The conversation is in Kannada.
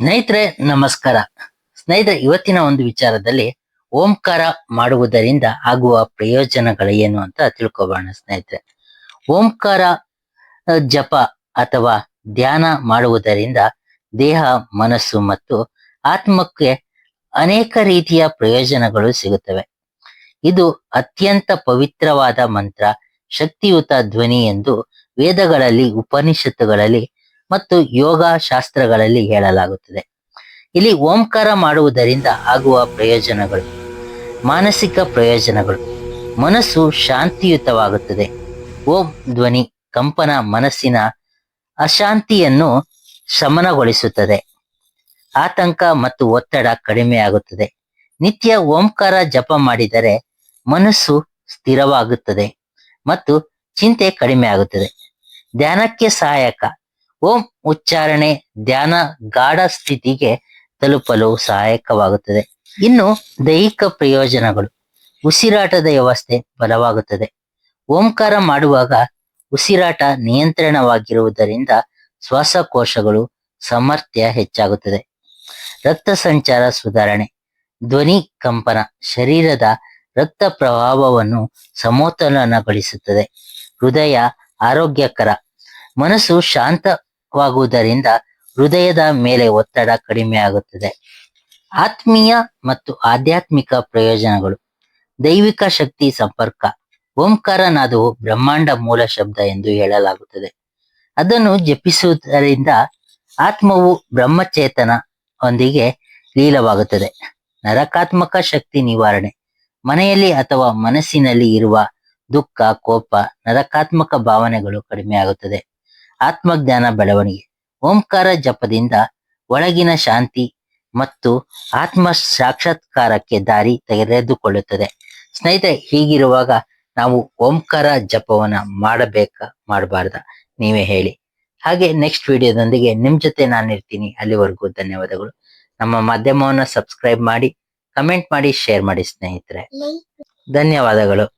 ಸ್ನೇಹಿತರೆ, ನಮಸ್ಕಾರ. ಸ್ನೇಹಿತರೆ, ಇವತ್ತಿನ ಒಂದು ವಿಚಾರದಲ್ಲಿ ಓಂಕಾರ ಮಾಡುವುದರಿಂದ ಆಗುವ ಪ್ರಯೋಜನಗಳು ಏನು ಅಂತ ತಿಳ್ಕೊಬೋಣ ಸ್ನೇಹಿತರೆ. ಓಂಕಾರ ಜಪ ಅಥವಾ ಧ್ಯಾನ ಮಾಡುವುದರಿಂದ ದೇಹ, ಮನಸ್ಸು ಮತ್ತು ಆತ್ಮಕ್ಕೆ ಅನೇಕ ರೀತಿಯ ಪ್ರಯೋಜನಗಳು ಸಿಗುತ್ತವೆ. ಇದು ಅತ್ಯಂತ ಪವಿತ್ರವಾದ ಮಂತ್ರ, ಶಕ್ತಿಯುತ ಧ್ವನಿ ಎಂದು ವೇದಗಳಲ್ಲಿ, ಉಪನಿಷತ್ತುಗಳಲ್ಲಿ ಮತ್ತು ಯೋಗ ಶಾಸ್ತ್ರಗಳಲ್ಲಿ ಹೇಳಲಾಗುತ್ತದೆ. ಇಲ್ಲಿ ಓಂಕಾರ ಮಾಡುವುದರಿಂದ ಆಗುವ ಪ್ರಯೋಜನಗಳು, ಮಾನಸಿಕ ಪ್ರಯೋಜನಗಳು. ಮನಸ್ಸು ಶಾಂತಿಯುತವಾಗುತ್ತದೆ. ಓಂ ಧ್ವನಿ ಕಂಪನ ಮನಸ್ಸಿನ ಅಶಾಂತಿಯನ್ನು ಶಮನಗೊಳಿಸುತ್ತದೆ. ಆತಂಕ ಮತ್ತು ಒತ್ತಡ ಕಡಿಮೆಯಾಗುತ್ತದೆ. ನಿತ್ಯ ಓಂಕಾರ ಜಪ ಮಾಡಿದರೆ ಮನಸ್ಸು ಸ್ಥಿರವಾಗುತ್ತದೆ ಮತ್ತು ಚಿಂತೆ ಕಡಿಮೆ ಆಗುತ್ತದೆ ಧ್ಯಾನಕ್ಕೆ ಸಹಾಯಕ ಓಂ ಉಚ್ಚಾರಣೆ ಧ್ಯಾನ ಗಾಢ ಸ್ಥಿತಿಗೆ ತಲುಪಲು ಸಹಾಯಕವಾಗುತ್ತದೆ. ಇನ್ನು ದೈಹಿಕ ಪ್ರಯೋಜನಗಳು. ಉಸಿರಾಟದ ವ್ಯವಸ್ಥೆ ಬಲವಾಗುತ್ತದೆ. ಓಂಕಾರ ಮಾಡುವಾಗ ಉಸಿರಾಟ ನಿಯಂತ್ರಣವಾಗಿರುವುದರಿಂದ ಶ್ವಾಸಕೋಶಗಳು ಸಾಮರ್ಥ್ಯ ಹೆಚ್ಚಾಗುತ್ತದೆ. ರಕ್ತ ಸಂಚಾರ ಸುಧಾರಣೆ. ಧ್ವನಿ ಕಂಪನ ಶರೀರದ ರಕ್ತ ಪ್ರವಾಹವನ್ನು ಸಮತೋಲನಗೊಳಿಸುತ್ತದೆ. ಹೃದಯ ಆರೋಗ್ಯಕರ. ಮನಸ್ಸು ಶಾಂತವಾಗುವುದರಿಂದ ಹೃದಯದ ಮೇಲೆ ಒತ್ತಡ ಕಡಿಮೆಯಾಗುತ್ತದೆ. ಆತ್ಮೀಯ ಮತ್ತು ಆಧ್ಯಾತ್ಮಿಕ ಪ್ರಯೋಜನಗಳು. ದೈವಿಕ ಶಕ್ತಿ ಸಂಪರ್ಕ. ಓಂಕಾರ ನಾದವು ಬ್ರಹ್ಮಾಂಡ ಮೂಲ ಶಬ್ದ ಎಂದು ಹೇಳಲಾಗುತ್ತದೆ. ಅದನ್ನು ಜಪಿಸುವುದರಿಂದ ಆತ್ಮವು ಬ್ರಹ್ಮಚೇತನ ಒಂದಿಗೆ ಲೀಲವಾಗುತ್ತದೆ ನರಕಾತ್ಮಕ ಶಕ್ತಿ ನಿವಾರಣೆ. ಮನೆಯಲ್ಲಿ ಅಥವಾ ಮನಸ್ಸಿನಲ್ಲಿ ಇರುವ ದುಃಖ, ಕೋಪ, ನರಕಾತ್ಮಕ ಭಾವನೆಗಳು ಕಡಿಮೆಯಾಗುತ್ತದೆ. ಆತ್ಮಜ್ಞಾನ ಬೆಳವಣಿಗೆ ಓಂಕಾರ ಜಪದಿಂದ ಒಳಗಿನ ಶಾಂತಿ ಮತ್ತು ಆತ್ಮ ಸಾಕ್ಷಾತ್ಕಾರಕ್ಕೆ ದಾರಿ ತೆಗೆದುಕೊಳ್ಳುತ್ತದೆ. ಸ್ನೇಹಿತರೆ ಹೀಗಿರುವಾಗ ನಾವು ಓಂಕಾರ ಜಪವನ್ನ ಮಾಡಬೇಕಾ ಮಾಡಬಾರ್ದ? ನೀವೇ ಹೇಳಿ. ಹಾಗೆ ನೆಕ್ಸ್ಟ್ ವಿಡಿಯೋದೊಂದಿಗೆ ನಿಮ್ ಜೊತೆ ನಾನು ಇರ್ತೀನಿ ಅಲ್ಲಿವರೆಗೂ ಧನ್ಯವಾದಗಳು. ನಮ್ಮ ಮಾಧ್ಯಮವನ್ನ ಸಬ್ಸ್ಕ್ರೈಬ್ ಮಾಡಿ ಕಮೆಂಟ್ ಮಾಡಿ ಶೇರ್ ಮಾಡಿ ಸ್ನೇಹಿತರೆ. ಧನ್ಯವಾದಗಳು.